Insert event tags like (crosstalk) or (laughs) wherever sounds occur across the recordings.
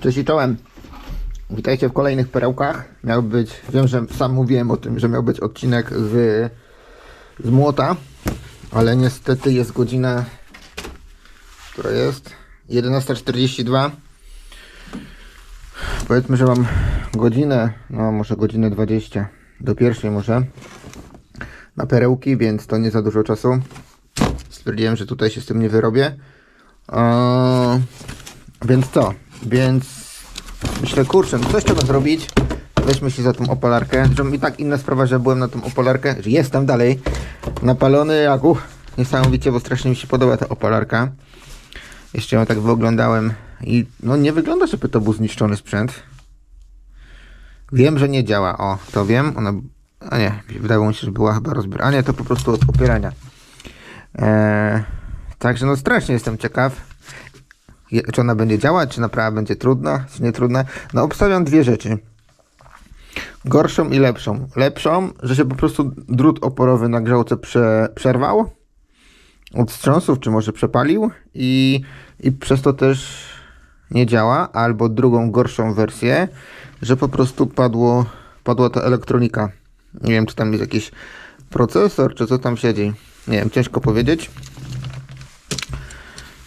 Cześć i czołem. Witajcie w kolejnych perełkach. Miał być, wiem, że sam mówiłem o tym, że miał być odcinek z, z młota, ale niestety jest godzina, która jest 11.42. Powiedzmy, że mam godzinę, no może godzinę 20 do pierwszej może na perełki, więc to nie za dużo czasu. Stwierdziłem, że tutaj się z tym nie wyrobię. Eee, więc co? Więc myślę, kurczę, no coś trzeba zrobić. Weźmy się za tą opalarkę. I tak inna sprawa, że byłem na tą opalarkę, że jestem dalej napalony jak uch, niesamowicie, bo strasznie mi się podoba ta opalarka. Jeszcze ją tak wyoglądałem i no nie wygląda, żeby to był zniszczony sprzęt. Wiem, że nie działa. O, to wiem. Ona. A nie, wydawało mi się, że była chyba rozbiera. A nie, to po prostu od opierania. Eee, także no strasznie jestem ciekaw. Czy ona będzie działać, czy naprawa będzie trudna, czy nie trudna. No obstawiam dwie rzeczy. Gorszą i lepszą. Lepszą, że się po prostu drut oporowy na grzałce prze, przerwał od wstrząsów, czy może przepalił i, i przez to też nie działa, albo drugą gorszą wersję, że po prostu padło, padła ta elektronika. Nie wiem, czy tam jest jakiś procesor, czy co tam siedzi. Nie wiem, ciężko powiedzieć.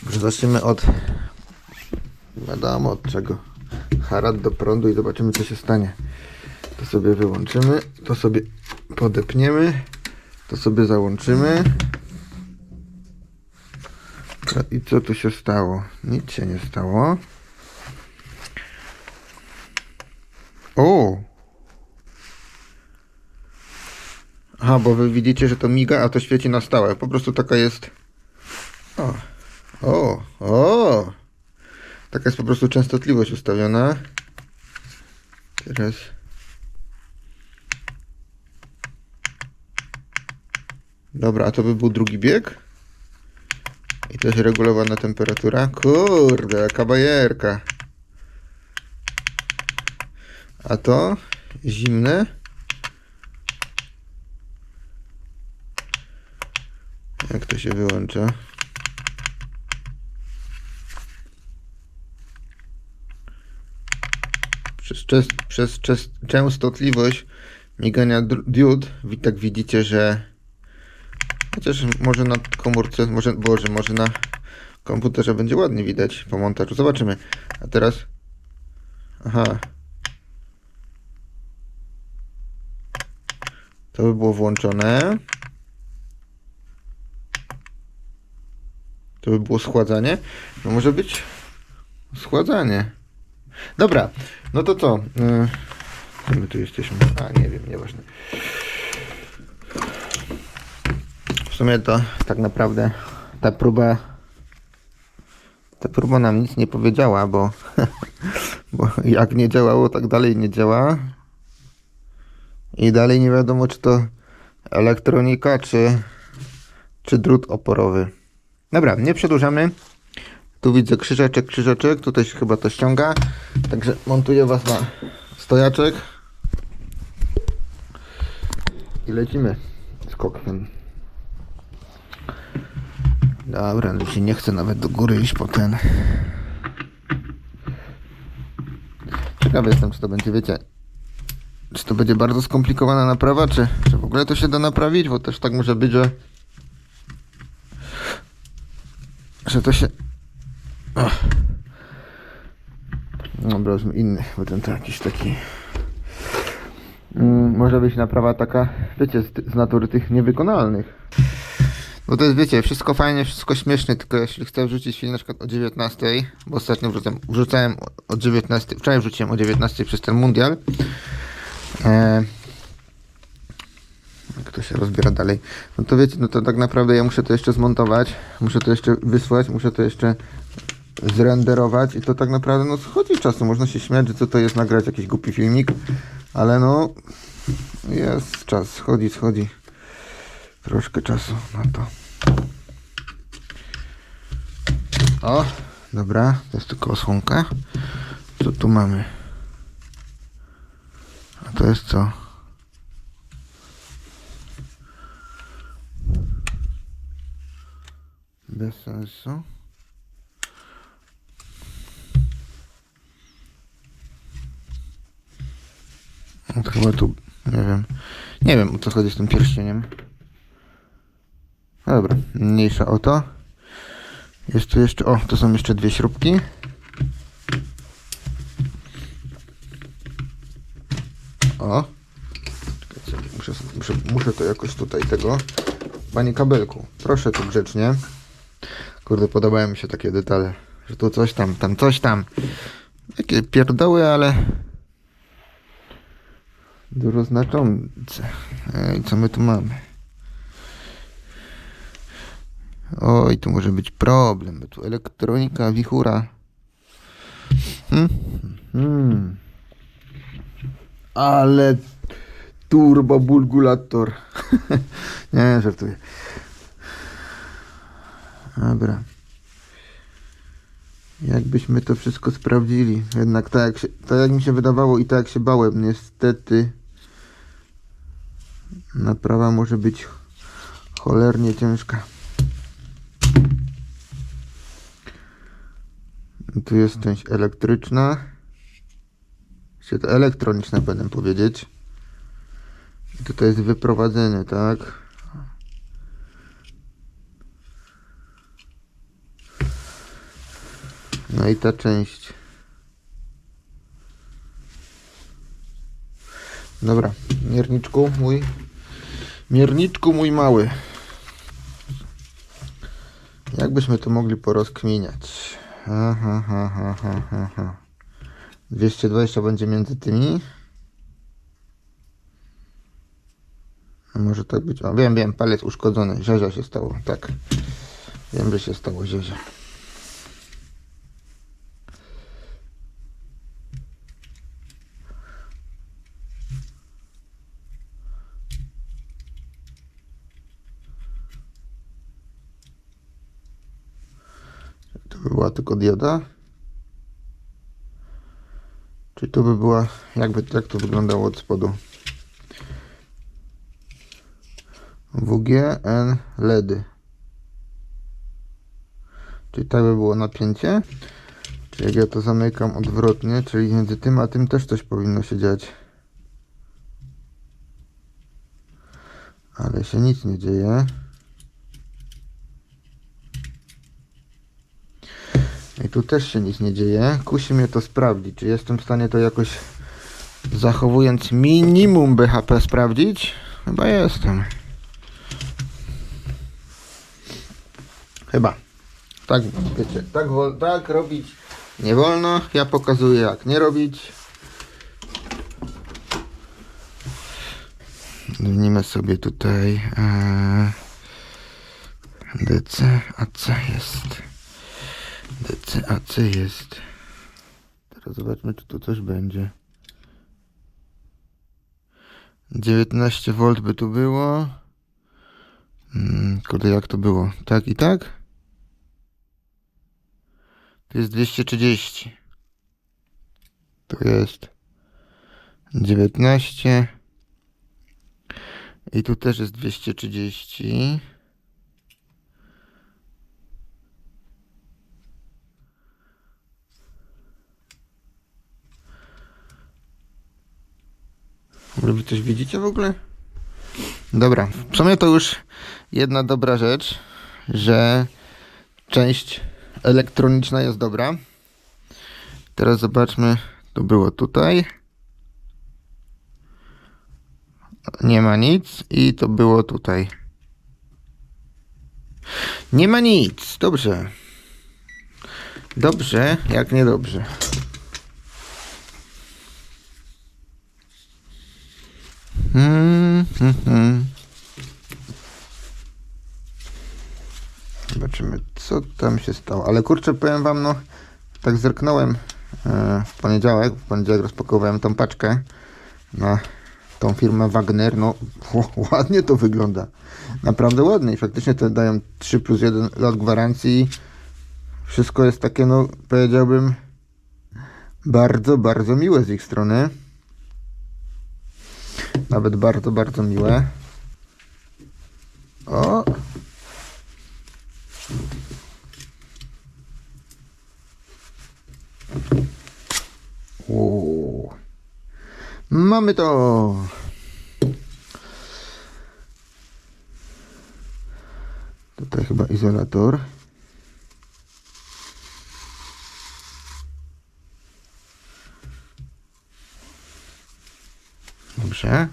Zacznijmy od wiadomo od czego. Harad do prądu i zobaczymy co się stanie. To sobie wyłączymy, to sobie podepniemy, to sobie załączymy. I co tu się stało? Nic się nie stało. O! Aha, bo wy widzicie, że to miga, a to świeci na stałe. Po prostu taka jest. O! O! O! Taka jest po prostu częstotliwość ustawiona. Teraz. Dobra, a to by był drugi bieg? I też regulowana temperatura. Kurde, jaka bajerka. A to zimne. Jak to się wyłącza? Przez, przez czes, częstotliwość migania diod, tak widzicie, że Chociaż może na komórce, może, boże, może na komputerze będzie ładnie widać po montażu. Zobaczymy. A teraz. Aha. To by było włączone. To by było schładzanie. No może być schładzanie. Dobra, no to co? Yy, my tu jesteśmy? A, nie wiem, nieważne. W sumie to tak naprawdę ta próba ta próba nam nic nie powiedziała, bo, (laughs) bo jak nie działało, tak dalej nie działa. I dalej nie wiadomo, czy to elektronika, czy, czy drut oporowy. Dobra, nie przedłużamy. Tu widzę krzyżeczek, krzyżeczek. Tutaj się chyba to ściąga. Także montuję Was na stojaczek. I lecimy z kokiem. Dobra, się nie chce nawet do góry iść po ten. Ciekawy jestem, czy to będzie, wiecie, czy to będzie bardzo skomplikowana naprawa, czy, czy w ogóle to się da naprawić, bo też tak może być, że że to się Ach. Dobra, inny, bo ten to jakiś taki mm, może być naprawa taka, wiecie, z, natury tych niewykonalnych. Bo to jest, wiecie, wszystko fajnie, wszystko śmieszne, tylko jeśli chcę wrzucić film na przykład o 19, bo ostatnio wrzucam, wrzucałem o 19, wczoraj wrzuciłem o 19 przez ten mundial. E, jak to się rozbiera dalej. No to wiecie, no to tak naprawdę ja muszę to jeszcze zmontować, muszę to jeszcze wysłać, muszę to jeszcze zrenderować i to tak naprawdę no schodzi czasu, można się śmiać, że co to jest nagrać jakiś głupi filmik, ale no jest czas, schodzi, schodzi troszkę czasu na to. O, dobra, to jest tylko osłonka. Co tu mamy? A to jest co? Bez sensu. No chyba tu, nie wiem. Nie wiem o co chodzi z tym pierścieniem. No Dobra, mniejsza o to. Jest tu jeszcze, o, to są jeszcze dwie śrubki. O. Czekajcie, muszę, muszę, muszę to jakoś tutaj tego. Panie kabelku, proszę tu grzecznie. Kurde, podobają mi się takie detale. Że tu coś tam, tam coś tam. Takie pierdoły, ale dużo znaczące. Ej, co my tu mamy? Oj, tu może być problem, bo tu elektronika, wichura. Hmm? Hmm. Ale turbo bulgulator. (laughs) Nie, żartuję. Dobra. Jakbyśmy to wszystko sprawdzili. Jednak tak jak, się, tak jak mi się wydawało i tak jak się bałem, niestety naprawa może być cholernie ciężka. Tu jest część elektryczna. Czy to elektroniczna będę powiedzieć. I tutaj jest wyprowadzenie, tak? No i ta część. Dobra, mierniczku mój. Mierniczku mój mały. Jakbyśmy to mogli porozkminiać? Aha, aha, aha, aha. 220 będzie między tymi. Może tak być. O, wiem, wiem, palec uszkodzony. Ziazia się stało. Tak. Wiem, że się stało ziazia. Była tylko dioda? Czyli to by była, jakby jak to wyglądało od spodu? WGN LEDy. Czyli tak by było napięcie. Czyli jak ja to zamykam odwrotnie, czyli między tym a tym też coś powinno się dziać. Ale się nic nie dzieje. I tu też się nic nie dzieje. Kusi mnie to sprawdzić, czy jestem w stanie to jakoś zachowując minimum BHP sprawdzić. Chyba jestem. Chyba. Tak, wiecie, tak, tak robić nie wolno. Ja pokazuję jak nie robić. Zmienimy sobie tutaj e, DC, AC jest. DC, AC jest. Teraz zobaczmy, czy tu coś będzie. 19 V by tu było. Hmm, kurde, jak to było? Tak i tak? To jest 230. To jest 19. I tu też jest 230. Wy coś widzicie w ogóle? Dobra, w sumie to już jedna dobra rzecz, że część elektroniczna jest dobra. Teraz zobaczmy, to było tutaj. Nie ma nic i to było tutaj. Nie ma nic, dobrze. Dobrze, jak niedobrze. Hmm, hmm, hmm. Zobaczymy, co tam się stało. Ale kurczę, powiem wam, no, tak zerknąłem e, w poniedziałek. W poniedziałek rozpakowałem tą paczkę na tą firmę Wagner. No, (laughs) ładnie to wygląda. Naprawdę ładnie. I faktycznie to dają 3 plus 1 lat gwarancji. Wszystko jest takie, no, powiedziałbym, bardzo, bardzo miłe z ich strony. Nawet bardzo, bardzo miłe. O! Uuu. Mamy to! Tutaj chyba izolator. Dobrze.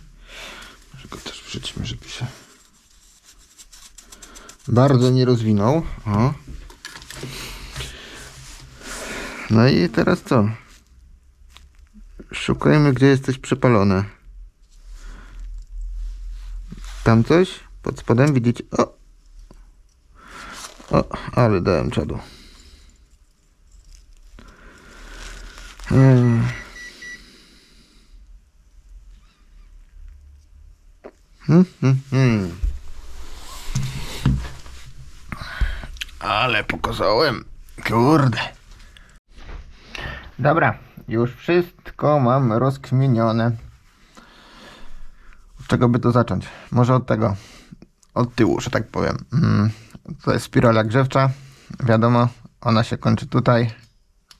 Może go też wrzućmy, żeby się bardzo nie rozwinął. O. No i teraz co? Szukajmy, gdzie jest coś przepalone. Tam coś? Pod spodem widzicie? O! O, ale dałem czadu. Hmm. Hmm, hmm, hmm. Ale pokazałem. Kurde. Dobra, już wszystko mam rozkminione. Od czego by to zacząć? Może od tego. Od tyłu, że tak powiem. Mm, To jest spirala grzewcza. Wiadomo, ona się kończy tutaj.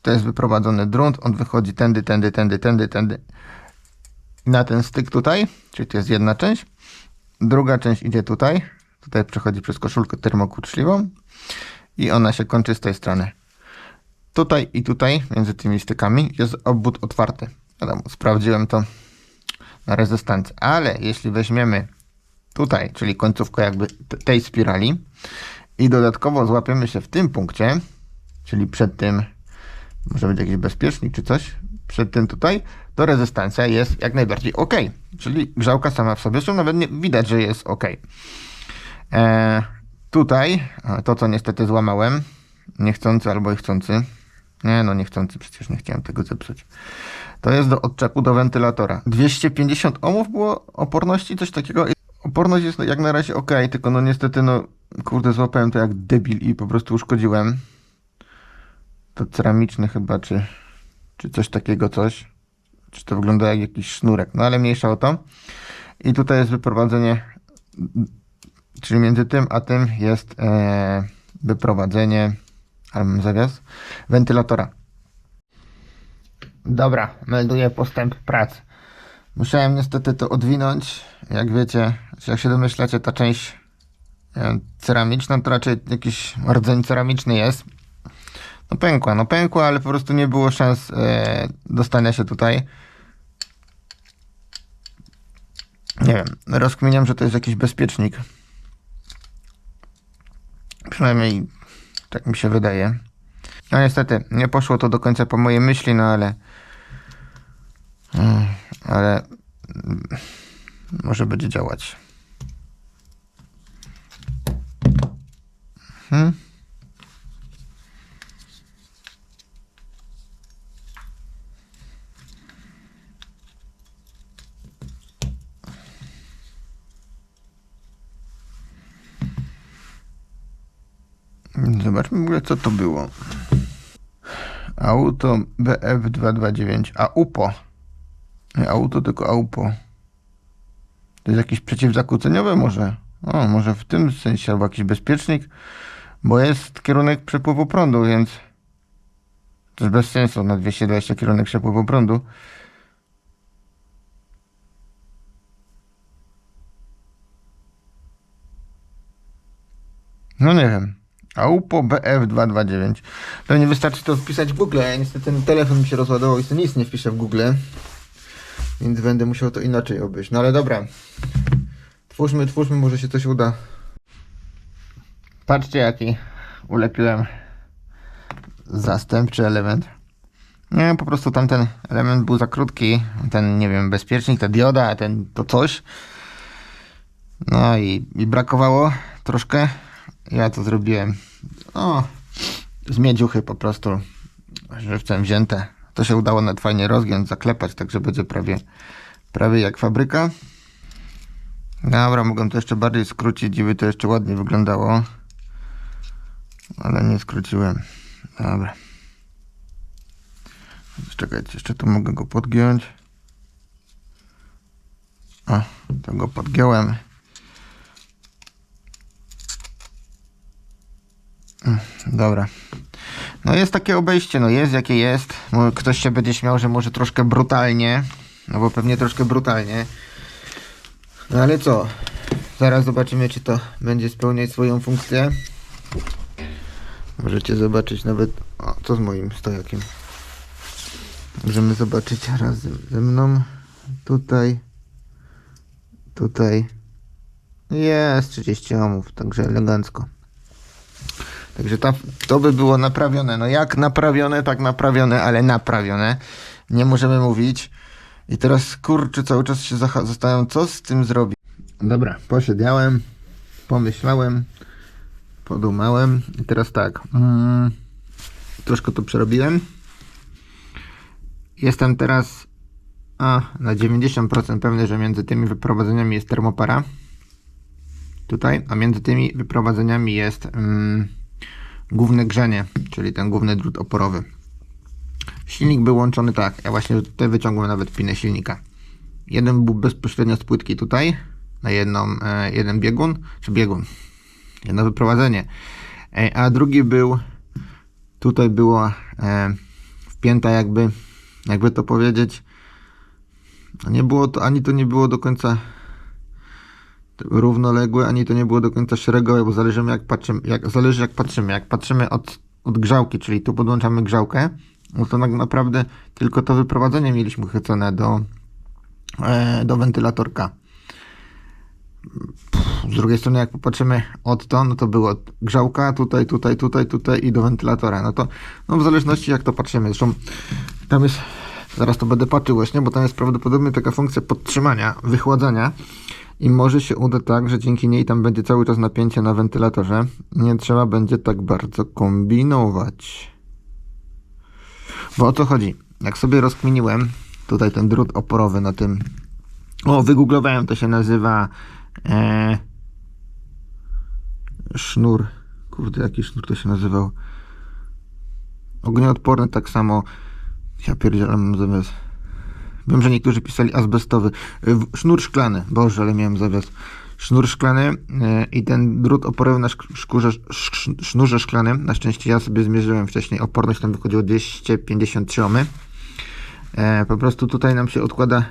To jest wyprowadzony drunt. On wychodzi tędy, tędy, tędy, tędy, tędy. Na ten styk tutaj, czyli to jest jedna część. Druga część idzie tutaj. Tutaj przechodzi przez koszulkę termokurczliwą. I ona się kończy z tej strony. Tutaj i tutaj, między tymi stykami, jest obwód otwarty. Wiadomo, sprawdziłem to na rezystancji. Ale jeśli weźmiemy tutaj, czyli końcówkę jakby tej spirali i dodatkowo złapiemy się w tym punkcie, czyli przed tym, może być jakiś bezpiecznik czy coś, przed tym tutaj, to rezystancja jest jak najbardziej ok. Czyli grzałka sama w sobie, zresztą nawet nie, widać, że jest ok. E, tutaj, to co niestety złamałem, niechcący albo chcący, nie no niechcący, przecież nie chciałem tego zepsuć. To jest do odczepu do wentylatora. 250 ohmów było oporności, coś takiego. Oporność jest jak na razie ok, tylko no niestety no kurde złapałem to jak debil i po prostu uszkodziłem. To ceramiczny chyba, czy, czy coś takiego coś. Czy to wygląda jak jakiś sznurek, no ale mniejsza o to. I tutaj jest wyprowadzenie, czyli między tym a tym jest e, wyprowadzenie, ale mam zawias, wentylatora. Dobra, melduję postęp prac. Musiałem niestety to odwinąć. Jak wiecie, jak się domyślacie, ta część e, ceramiczna to raczej jakiś rdzeń ceramiczny jest. No pękła, no pękła, ale po prostu nie było szans e, dostania się tutaj. Nie wiem, rozkminiam, że to jest jakiś bezpiecznik. Przynajmniej tak mi się wydaje. No niestety, nie poszło to do końca po mojej myśli, no ale... Mm, Ale... mm, Może będzie działać. Hmm? Zobaczmy w ogóle co to było. Auto BF229. A UPO. Nie auto, tylko AUPO. To jest jakieś przeciwzakłóceniowe może? O, może w tym sensie, albo jakiś bezpiecznik, bo jest kierunek przepływu prądu, więc to jest bez sensu na 220 kierunek przepływu prądu. No nie wiem. AUPO BF229. Pewnie wystarczy to wpisać w Google. Ja niestety ten telefon mi się rozładował i nic nie wpiszę w Google. Więc będę musiał to inaczej obejść. No ale dobra. Twórzmy, twórzmy, może się coś uda. Patrzcie jaki ulepiłem zastępczy element. Nie, po prostu tamten element był za krótki. Ten, nie wiem, bezpiecznik, ta dioda, ten to coś. No i, i brakowało troszkę. Ja to zrobiłem. O, z miedziuchy po prostu żywcem wzięte. To się udało nawet fajnie rozgiąć, zaklepać, także będzie prawie, prawie jak fabryka. Dobra, mogłem to jeszcze bardziej skrócić, żeby to jeszcze ładnie wyglądało. Ale nie skróciłem. Dobra. Czekajcie, jeszcze tu mogę go podgiąć. O, to go podgiąłem. Dobra. No jest takie obejście, no jest jakie jest. Ktoś się będzie śmiał, że może troszkę brutalnie, No bo pewnie troszkę brutalnie. No ale co? Zaraz zobaczymy, czy to będzie spełniać swoją funkcję. Możecie zobaczyć nawet. O, co z moim stojakiem? Możemy zobaczyć razem ze mną. Tutaj. Tutaj. Jest 30 ohmów, także elegancko. Także ta, to by było naprawione. No jak naprawione, tak naprawione, ale naprawione. Nie możemy mówić. I teraz kurczę, cały czas się zastanawiam, co z tym zrobić. Dobra, posiedziałem, pomyślałem, podumałem. I teraz tak. Mm, troszkę to przerobiłem. Jestem teraz a, na 90% pewny, że między tymi wyprowadzeniami jest termopara. Tutaj, a między tymi wyprowadzeniami jest mm, główne grzenie, czyli ten główny drut oporowy. Silnik był łączony tak, ja właśnie tutaj wyciągłem nawet pinę silnika. Jeden był bezpośrednio z płytki tutaj, na jedną, e, jeden biegun, czy biegun, jedno wyprowadzenie. E, a drugi był, tutaj było e, wpięta jakby, jakby to powiedzieć, no nie było to, ani to nie było do końca równoległe, ani to nie było do końca szeregowe, bo zależy jak patrzymy, jak, zależy jak patrzymy. Jak patrzymy od, od grzałki, czyli tu podłączamy grzałkę, no to tak naprawdę tylko to wyprowadzenie mieliśmy chycone do, e, do wentylatorka. Z drugiej strony, jak popatrzymy od to, no to było grzałka tutaj, tutaj, tutaj, tutaj i do wentylatora. No to no w zależności jak to patrzymy. Zresztą tam jest, zaraz to będę patrzył właśnie, bo tam jest prawdopodobnie taka funkcja podtrzymania, wychładzania i może się uda tak, że dzięki niej tam będzie cały czas napięcie na wentylatorze. Nie trzeba będzie tak bardzo kombinować. Bo o co chodzi? Jak sobie rozkminiłem tutaj ten drut oporowy na tym. O, wygooglowałem, to się nazywa e, sznur. Kurde, jaki sznur to się nazywał? Ognioodporny tak samo. Ja pierdzielę mam zamiast. Wiem, że niektórzy pisali azbestowy. Y, Sznur szklany. Boże, ale miałem zawias. Sznur szklany y, i ten drut oporowy na szk- szkurze, sz- sznurze szklanym. Na szczęście ja sobie zmierzyłem wcześniej. Oporność tam wychodziło 253 ohmy. Po prostu tutaj nam się odkłada.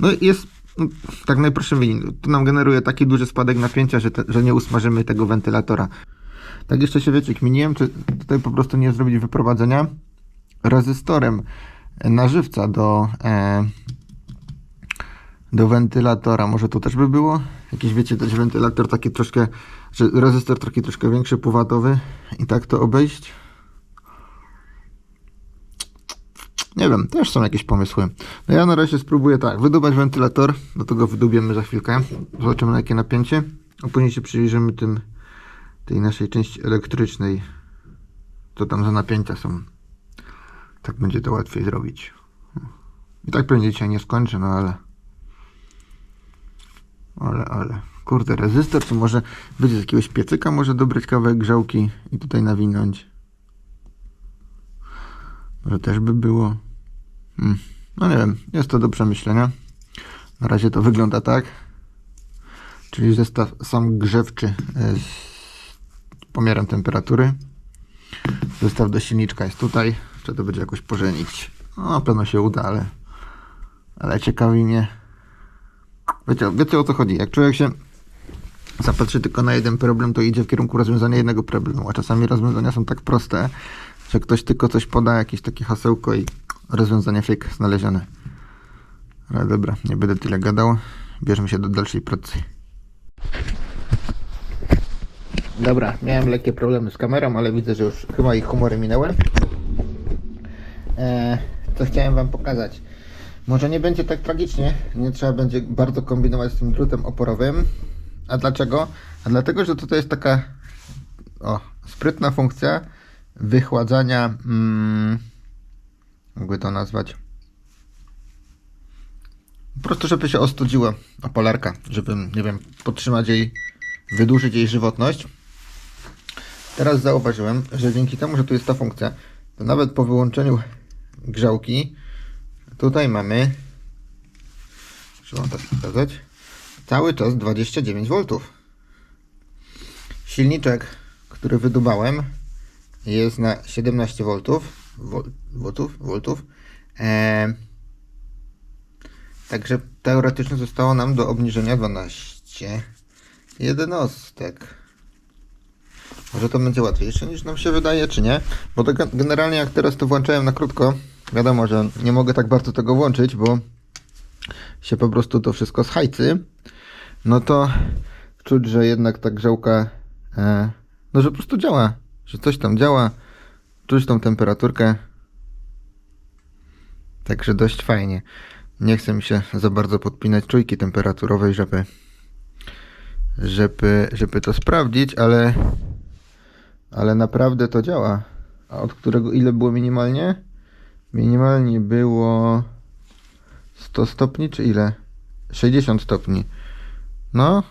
No jest no, tak najprostszym wynik. To nam generuje taki duży spadek napięcia, że, te, że nie usmażymy tego wentylatora. Tak jeszcze się wiecie, kminiłem, czy tutaj po prostu nie zrobić wyprowadzenia rezystorem na żywca do, e, do wentylatora. Może to też by było? Jakiś, wiecie, też wentylator taki troszkę, że rezystor taki troszkę większy, półwatowy i tak to obejść? Nie wiem, też są jakieś pomysły. No ja na razie spróbuję tak, wydubać wentylator, do tego wydubiemy za chwilkę. Zobaczymy na jakie napięcie, a później się przyjrzymy tym, tej naszej części elektrycznej, co tam za napięcia są. Tak będzie to łatwiej zrobić. I tak pewnie dzisiaj nie skończę, no ale. Ale, ale. Kurde, rezystor, czy może będzie z jakiegoś piecyka, może dobrać kawałek grzałki i tutaj nawinąć. Może też by było. Hmm. No nie wiem, jest to do przemyślenia. Na razie to wygląda tak. Czyli zestaw sam grzewczy e, z pomiarem temperatury. Zestaw do silniczka jest tutaj. To będzie jakoś pożenić. No, na pewno się uda, ale, ale ciekawi mnie. Wiecie, wiecie o co chodzi? Jak człowiek się zapatrzy tylko na jeden problem, to idzie w kierunku rozwiązania jednego problemu. A czasami rozwiązania są tak proste, że ktoś tylko coś poda, jakieś takie hasełko i rozwiązanie fake znalezione. Ale dobra, nie będę tyle gadał. Bierzemy się do dalszej pracy. Dobra, miałem lekkie problemy z kamerą, ale widzę, że już chyba ich humory minęły. Co chciałem Wam pokazać. Może nie będzie tak tragicznie, nie trzeba będzie bardzo kombinować z tym drutem oporowym. A dlaczego? A dlatego, że tutaj jest taka o, sprytna funkcja wychładzania, mm, jakby to nazwać, po prostu żeby się ostudziła opalarka, żeby, nie wiem, podtrzymać jej, wydłużyć jej żywotność. Teraz zauważyłem, że dzięki temu, że tu jest ta funkcja, to nawet po wyłączeniu grzałki, tutaj mamy, muszę wam tak pokazać, cały czas 29 V. Silniczek, który wydubałem, jest na 17 V, vol, voltów, voltów. E, Także teoretycznie zostało nam do obniżenia 12 jednostek. Może to będzie łatwiejsze niż nam się wydaje, czy nie? Bo to gen- generalnie jak teraz to włączałem na krótko, wiadomo, że nie mogę tak bardzo tego włączyć, bo się po prostu to wszystko schajcy. No to czuć, że jednak ta grzałka, e, no że po prostu działa, że coś tam działa, czuć tą temperaturkę. Także dość fajnie. Nie chcę mi się za bardzo podpinać czujki temperaturowej, żeby, żeby, żeby to sprawdzić, ale, ale naprawdę to działa. A od którego ile było minimalnie? Minimalnie było 100 stopni, czy ile? 60 stopni. No,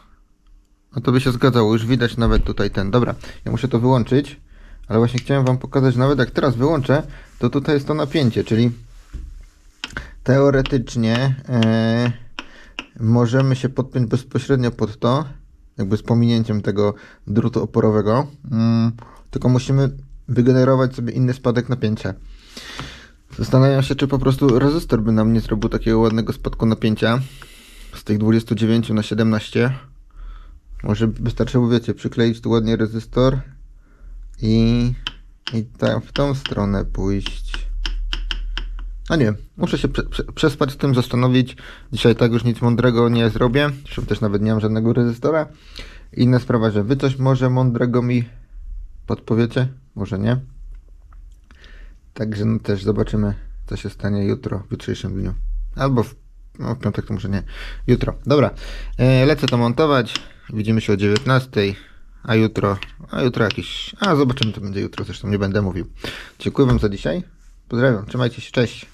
no to by się zgadzało. Już widać nawet tutaj ten. Dobra, ja muszę to wyłączyć, ale właśnie chciałem Wam pokazać, nawet jak teraz wyłączę, to tutaj jest to napięcie, czyli teoretycznie e, możemy się podpiąć bezpośrednio pod to, jakby z pominięciem tego drutu oporowego, mm, tylko musimy wygenerować sobie inny spadek napięcia. Zastanawiam się, czy po prostu rezystor by nam nie zrobił takiego ładnego spadku napięcia z tych 29 na 17. Może wystarczyło, wiecie, przykleić tu ładnie rezystor i, i tak w tą stronę pójść. A nie, muszę się prze, prze, przespać z tym, zastanowić. Dzisiaj tak już nic mądrego nie zrobię. Zresztą też nawet nie mam żadnego rezystora. Inna sprawa, że wy coś może mądrego mi podpowiecie, może nie. Także no też zobaczymy, co się stanie jutro, w jutrzejszym dniu. Albo w, no, w piątek to może nie. Jutro. Dobra, e, lecę to montować. Widzimy się o 19. A jutro, a jutro jakiś, a zobaczymy co będzie jutro, zresztą nie będę mówił. Dziękuję Wam za dzisiaj. Pozdrawiam, trzymajcie się, cześć.